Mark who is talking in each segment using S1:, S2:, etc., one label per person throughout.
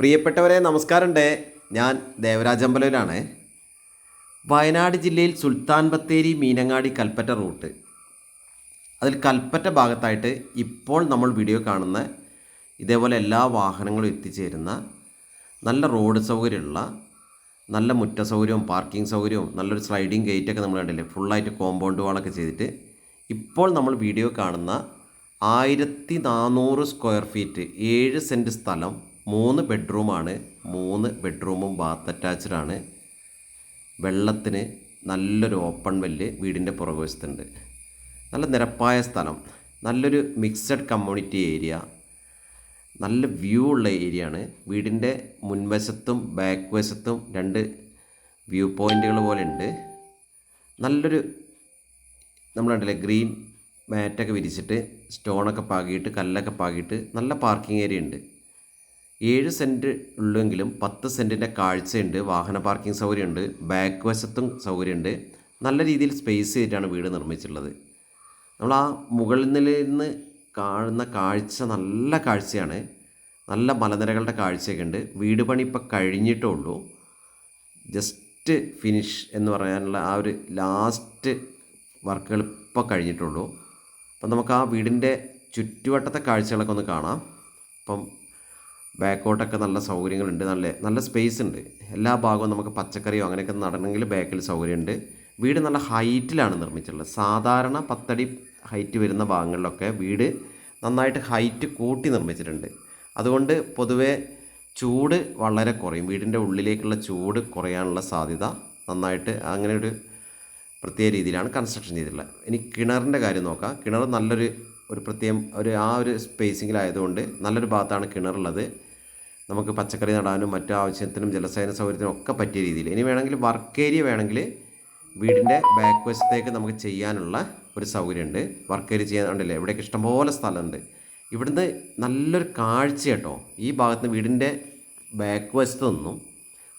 S1: പ്രിയപ്പെട്ടവരെ നമസ്കാരമുണ്ട്. ഞാൻ ദേവരാജ് അമ്പലൂരാണ്. വയനാട് ജില്ലയിൽ സുൽത്താൻ ബത്തേരി മീനങ്ങാടി കൽപ്പറ്റ റൂട്ട്. അതിൽ കൽപ്പറ്റ ഭാഗത്തായിട്ട് ഇപ്പോൾ നമ്മൾ വീഡിയോ കാണുന്ന ഇതേപോലെ എല്ലാ വാഹനങ്ങളും എത്തിച്ചേരുന്ന നല്ല റോഡ് സൗകര്യമുള്ള നല്ല മുറ്റ സൗകര്യവും പാർക്കിംഗ് സൗകര്യവും നല്ലൊരു സ്ലൈഡിങ് ഗേറ്റൊക്കെ നമ്മൾ കണ്ടില്ലേ? ഫുള്ളായിട്ട് കോമ്പൗണ്ട് വാളൊക്കെ ചെയ്തിട്ട് ഇപ്പോൾ നമ്മൾ വീഡിയോ കാണുന്ന ആയിരത്തി നാനൂറ് സ്ക്വയർ ഫീറ്റ് ഏഴ് സെന്റ് സ്ഥലം മൂന്ന് ബെഡ്റൂമാണ് മൂന്ന് ബെഡ്റൂമും ബാത്ത് അറ്റാച്ച്ഡാണ് വെള്ളത്തിന് നല്ലൊരു ഓപ്പൺ വെല്ല് വീടിന്റെ പുറകുവശത്തുണ്ട്. നല്ല നിരപ്പായ സ്ഥലം നല്ലൊരു മിക്സഡ് കമ്മ്യൂണിറ്റി ഏരിയ നല്ല വ്യൂ ഉള്ള ഏരിയ ആണ് വീടിന്റെ മുൻവശത്തും ബാക്ക് വശത്തും രണ്ട് വ്യൂ പോയിന്റുകൾ പോലെ ഉണ്ട്. നല്ലൊരു നമ്മൾ കണ്ടില്ലേ ഗ്രീൻ മാറ്റൊക്കെ വിരിച്ചിട്ട് സ്റ്റോണൊക്കെ പാകിയിട്ട് കല്ലൊക്കെ പാകിയിട്ട് നല്ല പാർക്കിംഗ് ഏരിയ ഉണ്ട്. ഏഴ് സെന്റ് ഉള്ളെങ്കിലും പത്ത് സെന്റിന്റെ കാഴ്ചയുണ്ട്. വാഹന പാർക്കിംഗ് സൗകര്യമുണ്ട്. ബാക്ക് വശത്തും സൗകര്യമുണ്ട്. നല്ല രീതിയിൽ സ്പേസ് ചെയ്തിട്ടാണ് വീട് നിർമ്മിച്ചിട്ടുള്ളത്. നമ്മൾ ആ മുകളിൽ നിന്ന് കാണുന്ന കാഴ്ച നല്ല കാഴ്ചയാണ്. നല്ല മലനിരകളുടെ കാഴ്ചയൊക്കെ ഉണ്ട്. വീട് പണി ഇപ്പം കഴിഞ്ഞിട്ടേ ഉള്ളൂ. ജസ്റ്റ് ഫിനിഷ് എന്ന് പറയാനുള്ള ആ ഒരു ലാസ്റ്റ് വർക്കുകൾ ഇപ്പോൾ കഴിഞ്ഞിട്ടുള്ളൂ അപ്പം നമുക്ക് ആ വീടിന്റെ ചുറ്റുവട്ടത്തെ കാഴ്ചകളൊക്കെ ഒന്ന് കാണാം. അപ്പം ബാക്കോട്ടൊക്കെ നല്ല സൗകര്യങ്ങളുണ്ട്. നല്ല നല്ല സ്പേസ് ഉണ്ട് എല്ലാ ഭാഗവും നമുക്ക് പച്ചക്കറിയോ അങ്ങനെയൊക്കെ നടണമെങ്കിൽ ബാക്കിൽ സൗകര്യമുണ്ട്. വീട് നല്ല ഹൈറ്റിലാണ് നിർമ്മിച്ചിട്ടുള്ളത്. സാധാരണ പത്തടി ഹൈറ്റ് വരുന്ന ഭാഗങ്ങളിലൊക്കെ വീട് നന്നായിട്ട് ഹൈറ്റ് കൂട്ടി നിർമ്മിച്ചിട്ടുണ്ട്. അതുകൊണ്ട് പൊതുവേ ചൂട് വളരെ കുറയും. വീടിന്റെ ഉള്ളിലേക്കുള്ള ചൂട് കുറയാനുള്ള സാധ്യത നന്നായിട്ട് അങ്ങനെ ഒരു പ്രത്യേക രീതിയിലാണ് കൺസ്ട്രക്ഷൻ ചെയ്തിട്ടുള്ളത്. ഇനി കിണറിന്റെ കാര്യം നോക്കാം. കിണർ നല്ലൊരു ഒരു പ്രത്യേകം ഒരു ആ ഒരു സ്പേസിങ്ങിലായതുകൊണ്ട് നല്ലൊരു ഭാഗത്താണ് കിണറുള്ളത്. നമുക്ക് പച്ചക്കറി നടാനും മറ്റു ആവശ്യത്തിനും ജലസേചന സൗകര്യത്തിനും ഒക്കെ പറ്റിയ രീതിയിൽ. ഇനി വേണമെങ്കിൽ വർക്ക് ഏരിയ വേണമെങ്കിൽ വീടിന്റെ ബാക്ക് വശത്തേക്ക് നമുക്ക് ചെയ്യാനുള്ള ഒരു സൗകര്യമുണ്ട്. വർക്ക് ഏരിയ ചെയ്യാൻ ഉണ്ടല്ലേ? ഇവിടെയൊക്കെ ഇഷ്ടംപോലെ സ്ഥലമുണ്ട്. ഇവിടുന്ന് നല്ലൊരു കാഴ്ച കേട്ടോ. ഈ ഭാഗത്ത് വീടിന്റെ ബാക്ക് വശത്തു നിന്നും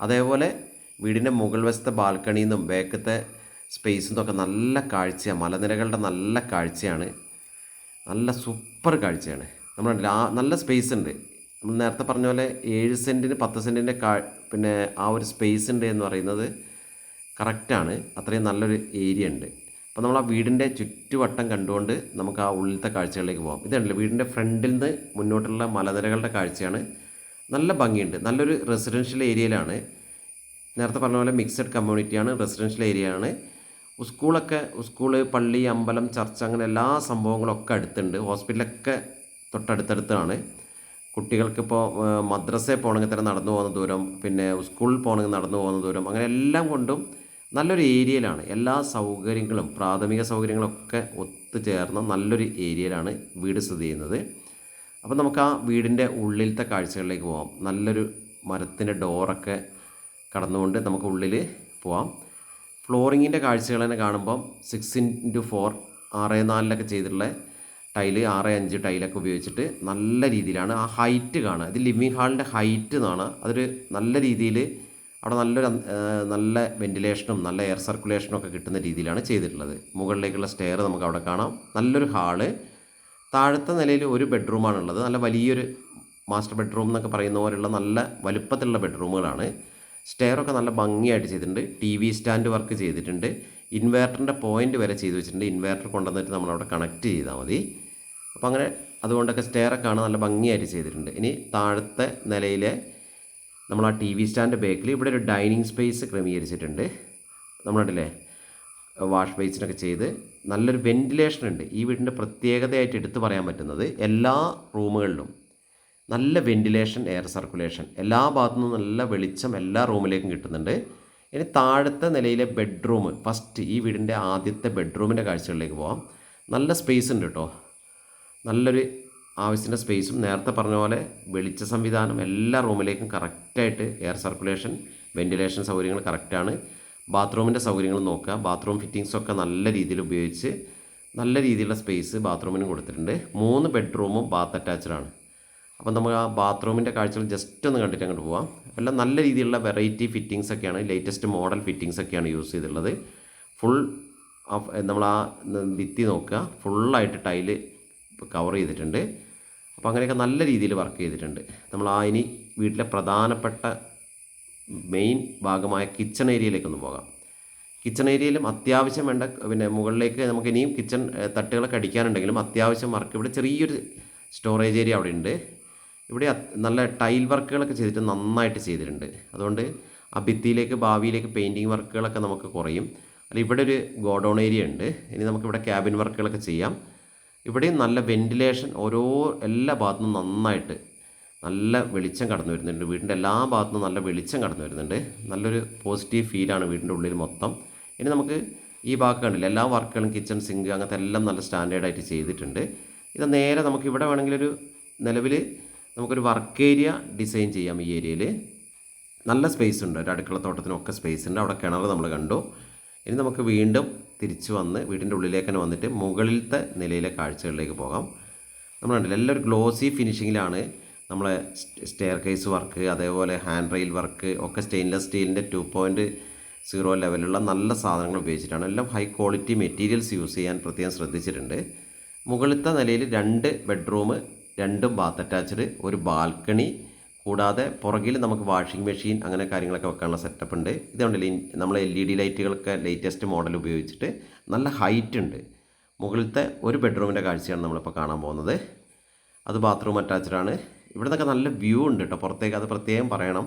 S1: അതേപോലെ വീടിന്റെ മുകൾ വശത്തെ ബാൽക്കണിയിൽ നിന്നും ബാക്കത്തെ സ്പേസിൽ നിന്നൊക്കെ നല്ല കാഴ്ചയാണ് മലനിരകളുടെ നല്ല കാഴ്ചയാണ്. നല്ല സൂപ്പർ കാഴ്ചയാണ്. നമ്മൾ നല്ല സ്പേസ് ഉണ്ട്. നമ്മൾ നേരത്തെ പറഞ്ഞ പോലെ ഏഴ് സെന്റിന് പത്ത് സെന്റിന്റെ കാ പിന്നെ ആ ഒരു സ്പേസ് ഉണ്ട് എന്ന് പറയുന്നത് കറക്റ്റാണ് അത്രയും നല്ലൊരു ഏരിയ ഉണ്ട്. അപ്പോൾ നമ്മൾ ആ വീടിന്റെ ചുറ്റുവട്ടം കണ്ടുകൊണ്ട് നമുക്ക് ആ ഉള്ളിലത്തെ കാഴ്ചകളിലേക്ക് പോകാം ഇതുണ്ടല്ലോ വീടിന്റെ ഫ്രണ്ടിൽ നിന്ന് മുന്നോട്ടുള്ള മലനിരകളുടെ കാഴ്ചയാണ്. നല്ല ഭംഗിയുണ്ട്. നല്ലൊരു റെസിഡൻഷ്യൽ ഏരിയയിലാണ് നേരത്തെ പറഞ്ഞ പോലെ മിക്സഡ് കമ്മ്യൂണിറ്റിയാണ് റെസിഡൻഷ്യൽ ഏരിയ ആണ്. സ്കൂളൊക്കെ സ്കൂൾ പള്ളി അമ്പലം ചർച്ച് അങ്ങനെ എല്ലാ സംഭവങ്ങളൊക്കെ അടുത്തുണ്ട്. ഹോസ്പിറ്റലൊക്കെ തൊട്ടടുത്തടുത്താണ്. കുട്ടികൾക്കിപ്പോൾ മദ്രസയിൽ പോകണമെങ്കിൽ തന്നെ നടന്നു പോകുന്ന ദൂരം പിന്നെ സ്കൂളിൽ പോകണമെങ്കിൽ നടന്നു പോകുന്ന ദൂരം അങ്ങനെ എല്ലാം കൊണ്ടും നല്ലൊരു ഏരിയയിലാണ്. എല്ലാ സൗകര്യങ്ങളും പ്രാഥമിക സൗകര്യങ്ങളൊക്കെ ഒത്തുചേർന്ന നല്ലൊരു ഏരിയയിലാണ് വീട് സ്ഥിതി ചെയ്യുന്നത്. അപ്പോൾ നമുക്ക് ആ വീടിന്റെ ഉള്ളിലത്തെ കാഴ്ചകളിലേക്ക് പോകാം നല്ലൊരു മരത്തിന്റെ ഡോറൊക്കെ കടന്നുകൊണ്ട് നമുക്ക് ഉള്ളിൽ പോവാം. ഫ്ലോറിങ്ങിന്റെ കാഴ്ചകൾ തന്നെ കാണുമ്പം സിക്സ് ഇന്റു ഫോർ ആറ് നാലിലൊക്കെ ചെയ്തിട്ടുള്ള ടൈൽ ആറ് അഞ്ച് ടൈലൊക്കെ ഉപയോഗിച്ചിട്ട് നല്ല രീതിയിലാണ് ആ ഹൈറ്റ് കാണുക. ഇത് ലിവിങ് ഹാളിന്റെ ഹൈറ്റ് എന്നാണ്. അതൊരു നല്ല രീതിയിൽ അവിടെ നല്ലൊരു നല്ല വെന്റിലേഷനും നല്ല എയർ സർക്കുലേഷനും ഒക്കെ കിട്ടുന്ന രീതിയിലാണ് ചെയ്തിട്ടുള്ളത്. മുകളിലേക്കുള്ള സ്റ്റെയർ നമുക്ക് അവിടെ കാണാം. നല്ലൊരു ഹാൾ. താഴത്തെ നിലയിൽ ഒരു ബെഡ്റൂമാണുള്ളത്. നല്ല വലിയൊരു മാസ്റ്റർ ബെഡ്റൂം എന്നൊക്കെ പറയുന്ന പോലെയുള്ള നല്ല വലുപ്പത്തിലുള്ള ബെഡ്റൂമുകളാണ്. സ്റ്റെയറൊക്കെ നല്ല ഭംഗിയായിട്ട് ചെയ്തിട്ടുണ്ട്. ടി വി സ്റ്റാൻഡ് വർക്ക് ചെയ്തിട്ടുണ്ട്. ഇൻവേർട്ടറിന്റെ പോയിന്റ് വരെ ചെയ്ത് വെച്ചിട്ടുണ്ട്. ഇൻവേർട്ടർ കൊണ്ടുവന്നിട്ട് നമ്മളവിടെ കണക്ട് ചെയ്താൽ മതി. അപ്പോൾ അങ്ങനെ അതുകൊണ്ടൊക്കെ സ്റ്റെയറൊക്കെ ആണ് നല്ല ഭംഗിയായിട്ട് ചെയ്തിട്ടുണ്ട്. ഇനി താഴത്തെ നിലയിലെ നമ്മൾ ആ ടി വി സ്റ്റാൻഡ് ബേക്കിൽ ഇവിടെ ഒരു ഡൈനിങ് സ്പേസ് ക്രമീകരിച്ചിട്ടുണ്ട്. നമ്മളുണ്ടല്ലേ വാഷ് ബേസിനൊക്കെ ചെയ്ത് നല്ലൊരു വെന്റിലേഷൻ ഉണ്ട്. ഈ വീടിന്റെ പ്രത്യേകതയായിട്ട് എടുത്തു പറയാൻ പറ്റുന്നത് എല്ലാ റൂമുകളിലും നല്ല വെന്റിലേഷൻ എയർ സർക്കുലേഷൻ എല്ലാ ഭാഗത്തു നിന്നും നല്ല വെളിച്ചം എല്ലാ റൂമിലേക്കും കിട്ടുന്നുണ്ട്. ഇനി താഴത്തെ നിലയിലെ ബെഡ്റൂം ഫസ്റ്റ് ഈ വീടിന്റെ ആദ്യത്തെ ബെഡ്റൂമിന്റെ കാഴ്ചകളിലേക്ക് പോവാം. നല്ല സ്പേസ് ഉണ്ട് കേട്ടോ നല്ലൊരു ആവശ്യത്തിന്റെ സ്പേസും നേരത്തെ പറഞ്ഞ പോലെ വെളിച്ച സംവിധാനം എല്ലാ റൂമിലേക്കും കറക്റ്റായിട്ട് എയർ സർക്കുലേഷൻ വെന്റിലേഷൻ സൗകര്യങ്ങൾ കറക്റ്റാണ് ബാത്റൂമിന്റെ സൗകര്യങ്ങൾ നോക്കുക. ബാത്റൂം ഫിറ്റിങ്സൊക്കെ നല്ല രീതിയിൽ ഉപയോഗിച്ച് നല്ല രീതിയിലുള്ള സ്പേസ് ബാത്റൂമിനും കൊടുത്തിട്ടുണ്ട്. മൂന്ന് ബെഡ്റൂമും ബാത്ത് അറ്റാച്ച്ഡാണ് അപ്പം നമുക്ക് ആ ബാത്റൂമിന്റെ കാഴ്ചകൾ ജസ്റ്റ് ഒന്ന് കണ്ടിട്ട് അങ്ങോട്ട് പോവാം. എല്ലാം നല്ല രീതിയിലുള്ള വെറൈറ്റി ഫിറ്റിങ്സ് ഒക്കെയാണ് ലേറ്റസ്റ്റ് മോഡൽ ഫിറ്റിങ്സ് ഒക്കെയാണ് യൂസ് ചെയ്തിട്ടുള്ളത്. ഫുൾ നമ്മൾ ആ ഭിത്തി നോക്കുക. ഫുള്ളായിട്ട് ടൈൽ കവർ ചെയ്തിട്ടുണ്ട്. അപ്പോൾ അങ്ങനെയൊക്കെ നല്ല രീതിയിൽ വർക്ക് ചെയ്തിട്ടുണ്ട്. നമ്മൾ ആ ഇനി വീട്ടിലെ പ്രധാനപ്പെട്ട മെയിൻ ഭാഗമായ കിച്ചൺ ഏരിയയിലേക്കൊന്ന് പോകാം. കിച്ചൺ ഏരിയയിലും അത്യാവശ്യം വേണ്ട പിന്നെ മുകളിലേക്ക് നമുക്ക് ഇനിയും കിച്ചൺ തട്ടുകളൊക്കെ അടിക്കാനുണ്ടെങ്കിലും അത്യാവശ്യം വർക്ക് ഇവിടെ ചെറിയൊരു സ്റ്റോറേജ് ഏരിയ അവിടെ ഉണ്ട്. ഇവിടെ നല്ല ടൈൽ വർക്കുകളൊക്കെ ചെയ്തിട്ട് നന്നായിട്ട് ചെയ്തിട്ടുണ്ട്. അതുകൊണ്ട് ആ ഭിത്തിയിലേക്ക് ഭാവിയിലേക്ക് പെയിന്റിങ് വർക്കുകളൊക്കെ നമുക്ക് കുറയും. അല്ല ഇവിടെ ഒരു ഗോഡൗൺ ഏരിയ ഉണ്ട്. ഇനി നമുക്കിവിടെ ക്യാബിൻ വർക്കുകളൊക്കെ ചെയ്യാം. ഇവിടെയും നല്ല വെന്റിലേഷൻ ഓരോ എല്ലാ ഭാഗത്തുനിന്നും നന്നായിട്ട് നല്ല വെളിച്ചം കടന്നു വരുന്നുണ്ട്. വീടിന്റെ എല്ലാ ഭാഗത്തുനിന്നും നല്ല വെളിച്ചം കടന്നു വരുന്നുണ്ട്. നല്ലൊരു പോസിറ്റീവ് ഫീലാണ് വീടിന്റെ ഉള്ളിൽ മൊത്തം. ഇനി നമുക്ക് ഈ ഭാഗം കണ്ടില്ല എല്ലാ വർക്കുകളും കിച്ചൺ സിങ്ക് അങ്ങനത്തെ എല്ലാം നല്ല സ്റ്റാൻഡേർഡായിട്ട് ചെയ്തിട്ടുണ്ട്. ഇത് നേരെ നമുക്ക് ഇവിടെ വേണമെങ്കിലൊരു നിലവിൽ നമുക്കൊരു വർക്ക് ഏരിയ ഡിസൈൻ ചെയ്യാം ഈ ഏരിയയിൽ നല്ല സ്പേസ് ഉണ്ട്. ഒരു അടുക്കളത്തോട്ടത്തിനൊക്കെ സ്പേസ് ഉണ്ട്. അവിടെ കിണർ നമ്മൾ കണ്ടു. ഇനി നമുക്ക് വീണ്ടും തിരിച്ചു വന്ന് വീടിന്റെ ഉള്ളിലേക്ക് തന്നെ വന്നിട്ട് മുകളിലത്തെ നിലയിലെ കാഴ്ചകളിലേക്ക് പോകാം. നമ്മൾ കണ്ടില്ല എല്ലാം ഒരു ഗ്ലോസി ഫിനിഷിങ്ങിലാണ് നമ്മളെ സ്റ്റെയർ കേസ് വർക്ക് അതേപോലെ ഹാൻഡ് റെയിൽ വർക്ക് ഒക്കെ സ്റ്റെയിൻലെസ് സ്റ്റീലിന്റെ ടു പോയിന്റ് സീറോ ലെവലുള്ള നല്ല സാധനങ്ങൾ ഉപയോഗിച്ചിട്ടാണ്. എല്ലാം ഹൈ ക്വാളിറ്റി മെറ്റീരിയൽസ് യൂസ് ചെയ്യാൻ പ്രത്യേകം ശ്രദ്ധിച്ചിട്ടുണ്ട്. മുകളിലത്തെ നിലയിൽ രണ്ട് ബെഡ്റൂം രണ്ടും ബാത്ത് അറ്റാച്ച്ഡ് ഒരു ബാൽക്കണി കൂടാതെ പുറകിൽ നമുക്ക് വാഷിംഗ് മെഷീൻ അങ്ങനെ കാര്യങ്ങളൊക്കെ വെക്കാനുള്ള സെറ്റപ്പ് ഉണ്ട്. ഇതുകൊണ്ട് നമ്മൾ എൽ ഇ ഡി ലൈറ്റുകളൊക്കെ ലേറ്റസ്റ്റ് മോഡൽ ഉപയോഗിച്ചിട്ട് നല്ല ഹൈറ്റ് ഉണ്ട്. മുകളിലത്തെ ഒരു ബെഡ്റൂമിന്റെ കാഴ്ചയാണ് നമ്മളിപ്പോൾ കാണാൻ പോകുന്നത്. അത് ബാത്റൂം അറ്റാച്ച്ഡ് ആണ്. ഇവിടെ നിന്നൊക്കെ നല്ല വ്യൂ ഉണ്ട് കേട്ടോ പുറത്തേക്ക് അത് പ്രത്യേകം പറയണം.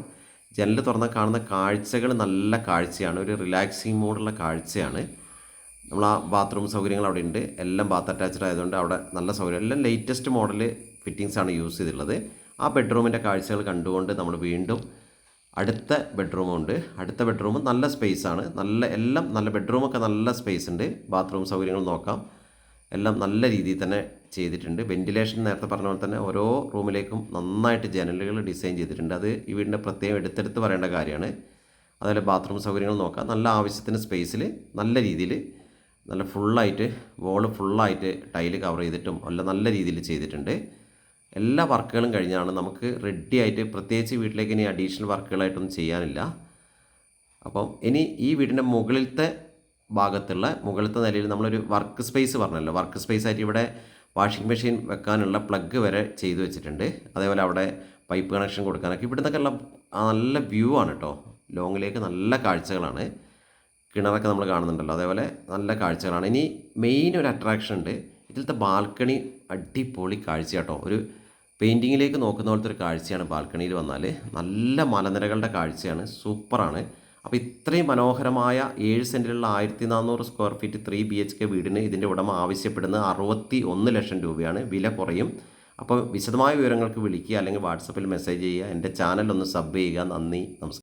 S1: ജനൽ തുറന്ന് കാണുന്ന കാഴ്ചകൾ നല്ല കാഴ്ചയാണ്. ഒരു റിലാക്സിങ് മൂഡുള്ള കാഴ്ചയാണ്. നമ്മൾ ആ ബാത്റൂം സൗകര്യങ്ങൾ അവിടെ ഉണ്ട് എല്ലാം ബാത്ത് അറ്റാച്ച്ഡ് ആയതുകൊണ്ട് അവിടെ നല്ല സൗകര്യം. എല്ലാം ലേറ്റസ്റ്റ് മോഡൽ ഫിറ്റിങ്സ് ആണ് യൂസ് ചെയ്തിട്ടുള്ളത്. ആ ബെഡ്റൂമിന്റെ കാഴ്ചകൾ കണ്ടുകൊണ്ട് നമ്മൾ വീണ്ടും അടുത്ത ബെഡ്റൂമുണ്ട് അടുത്ത ബെഡ്റൂം നല്ല സ്പേസ് ആണ്. നല്ല എല്ലാം നല്ല ബെഡ്റൂമൊക്കെ നല്ല സ്പേസ് ഉണ്ട്. ബാത്റൂം സൗകര്യങ്ങൾ നോക്കാം. എല്ലാം നല്ല രീതിയിൽ തന്നെ ചെയ്തിട്ടുണ്ട്. വെന്റിലേഷൻ നേരത്തെ പറഞ്ഞ പോലെ തന്നെ ഓരോ റൂമിലേക്കും നന്നായിട്ട് ജനലുകൾ ഡിസൈൻ ചെയ്തിട്ടുണ്ട്. അത് ഈ വീടിന്റെ പ്രത്യേകം എടുത്തെടുത്ത് പറയേണ്ട കാര്യമാണ്. അതുപോലെ ബാത്റൂം സൗകര്യങ്ങൾ നോക്കാം. നല്ല ആവശ്യത്തിന് സ്പേസിൽ നല്ല രീതിയിൽ നല്ല ഫുള്ളായിട്ട് വോൾ ഫുള്ളായിട്ട് ടൈൽ കവർ ചെയ്തിട്ടും എല്ലാം നല്ല രീതിയിൽ ചെയ്തിട്ടുണ്ട്. എല്ലാ വർക്കുകളും കഴിഞ്ഞാണ് നമുക്ക് റെഡി ആയിട്ട് പ്രത്യേകിച്ച് വീട്ടിലേക്ക് ഇനി അഡീഷണൽ വർക്കുകളായിട്ടൊന്നും ചെയ്യാനില്ല. അപ്പം ഇനി ഈ വീടിന്റെ മുകളിലത്തെ ഭാഗത്തുള്ള മുകളിലത്തെ നിലയിൽ നമ്മളൊരു വർക്ക് സ്പേസ് പറഞ്ഞല്ലോ. വർക്ക് സ്പേസ് ആയിട്ട് ഇവിടെ വാഷിംഗ് മെഷീൻ വെക്കാനുള്ള പ്ലഗ് വരെ ചെയ്തു വെച്ചിട്ടുണ്ട്. അതേപോലെ അവിടെ പൈപ്പ് കണക്ഷൻ കൊടുക്കാനൊക്കെ. ഇവിടെ നിന്നൊക്കെയുള്ള നല്ല വ്യൂ ആണ് കേട്ടോ ലോങ്ങിലേക്ക് നല്ല കാഴ്ചകളാണ്. കിണറൊക്കെ നമ്മൾ കാണുന്നുണ്ടല്ലോ. അതേപോലെ നല്ല കാഴ്ചകളാണ്. ഇനി മെയിൻ ഒരു അട്രാക്ഷൻ ഉണ്ട്. ഇതിലത്തെ ബാൽക്കണി അടിപൊളി കാഴ്ച കേട്ടോ ഒരു പെയിന്റിങ്ങിലേക്ക് നോക്കുന്ന പോലത്തെ ഒരു കാഴ്ചയാണ് ബാൽക്കണിയിൽ വന്നാൽ നല്ല മലനിരകളുടെ കാഴ്ചയാണ്. സൂപ്പറാണ്. അപ്പോൾ ഇത്രയും മനോഹരമായ ഏഴ് സെന്റിലുള്ള ആയിരത്തി നാനൂറ് square feet three B H K വീടിന് ഇതിന്റെ ഉടമ ആവശ്യപ്പെടുന്നത് അറുപത്തി ഒന്ന് ലക്ഷം രൂപയാണ്. വില കുറയും. അപ്പോൾ വിശദമായ വിവരങ്ങൾക്ക് വിളിക്കുക അല്ലെങ്കിൽ വാട്സപ്പിൽ മെസ്സേജ് ചെയ്യുക. എന്റെ ചാനൽ ഒന്ന് സബ് ചെയ്യുക. നന്ദി. നമസ്കാരം.